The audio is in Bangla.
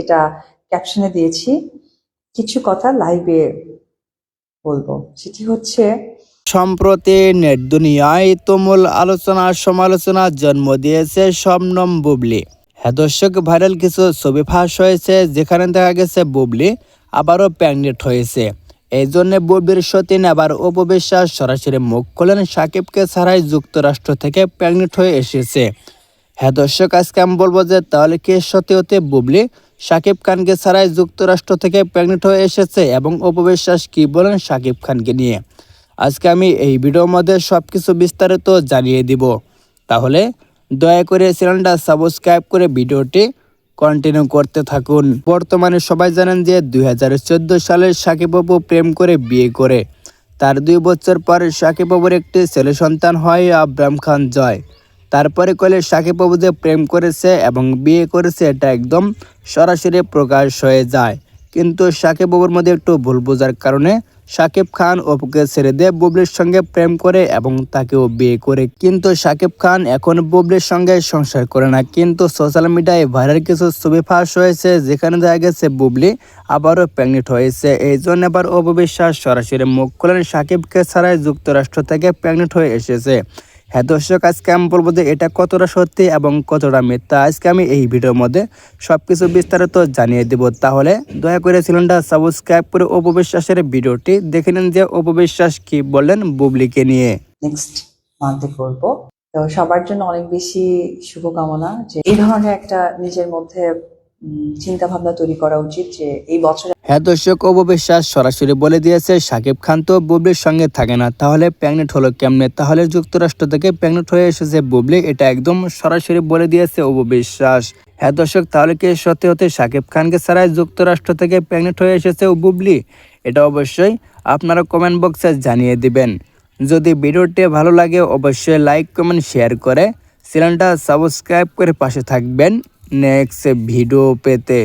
এটা ক্যাপশনে দিয়েছি। কিছু কথা লাইভে বলব। সেটি হচ্ছে, সম্প্রতি নেট দুনিয়ায় তুমুল আলোচনা, সমালোচনা জন্ম দিয়েছে শবনম বুবলি। হ্যাঁ দর্শক, ভাইরাল কিছু ছবি ফাঁস হয়েছে, যেখানে দেখা গেছে বুবলি আবারও প্যাগনেট হয়েছে। এই জন্য বুবলির সতীন আবার উপবিশ্বাস সরাসরি মুখ খুলেন সাকিবকে ছাড়াই যুক্তরাষ্ট্র থেকে প্যাগনেট হয়ে এসেছে। হ্যাঁ দর্শক, আজকে আমি বলব যে তাহলে কি সত্যি হতে বুবলি? সাকিব খানকে ছাড়াই যুক্তরাষ্ট্র থেকে প্রেগনেন্ট হয়ে এসেছে এবং অপবিশ্বাস কি বলেন সাকিব খানকে নিয়ে। আজকে আমি এই ভিডিওর মধ্যে সব কিছু বিস্তারিত জানিয়ে দিব। তাহলে দয়া করে চ্যানেলটা সাবস্ক্রাইব করে ভিডিওটি কন্টিনিউ করতে থাকুন। বর্তমানে সবাই জানেন যে দুই হাজার চোদ্দ সালে সাকিব প্রেম করে বিয়ে করে। তার দুই বছর পর সাকিব বাবুর একটি ছেলে সন্তান হয় আব্রাম খান জয়। তারপরে কলে সাকিব বাবু যে প্রেম করেছে এবং বিয়ে করেছে, এটা একদম সরাসরি প্রকাশ হয়ে যায়। কিন্তু সাকিব বাবুর মধ্যে একটু ভুল বোঝার কারণে সাকিব খান অপুকে ছেড়ে দিয়ে বুবলির সঙ্গে প্রেম করে এবং তাকেও বিয়ে করে। কিন্তু সাকিব খান এখন বুবলির সঙ্গে সংসার করে না, কিন্তু সোশ্যাল মিডিয়ায় ভাইরাল কিছু ছবি ফাঁস হয়েছে, যেখানে দেখা গেছে বুবলি আবারও প্রেগনেন্ট হয়েছে। এই জন্য আবার অপবিশ্বাস সরাসরি মুখ খোলেন সাকিবকে ছাড়াই যুক্তরাষ্ট্র থেকে প্রেগনেন্ট হয়ে এসেছে। হ্যাঁ দর্শক, আজকে আমি বলব যে এটা কতটা সত্যি এবং কতটা মিথ্যা। আজকে আমি এই ভিডিওর মধ্যে সব কিছু বিস্তারিত জানিয়ে দেব। তাহলে দয়া করে চ্যানেলটা সাবস্ক্রাইব করে অপবিশ্বাসের ভিডিওটি দেখে নিন যে অপবিশ্বাস কি বললেন বুবলিকে নিয়ে। নেক্সট মান্থে করব তো সবার জন্য অনেক বেশি শুভকামনা যে এই ধরনের একটা নিজের মধ্যে চিন্তা ভাবনা তৈরি করা উচিত যে এই বছরে হ্যাঁ দর্শক অপবিশ্বাস সরাসরি বলে দিয়েছে, সাকিব খান তো বুবলির সঙ্গে থাকে না। তাহলে প্যাগনেট হলো কেমনে? তাহলে যুক্তরাষ্ট্র থেকে প্যাগনেট হয়ে এসেছে বুবলি, এটা একদম সরাসরি বলে দিয়েছে অপবিশ্বাস হ্যাঁ দর্শক, তাহলে কি সত্যি হতে সাকিব খানকে ছাড়াই যুক্তরাষ্ট্র থেকে প্যাগনেট হয়ে এসেছে ও বুবলি? এটা অবশ্যই আপনারা কমেন্ট বক্সে জানিয়ে দিবেন। যদি ভিডিওটি ভালো লাগে, অবশ্যই লাইক, কমেন্ট, শেয়ার করে চ্যানেলটা সাবস্ক্রাইব করে পাশে থাকবেন। নেক্সট ভিডিও পেতে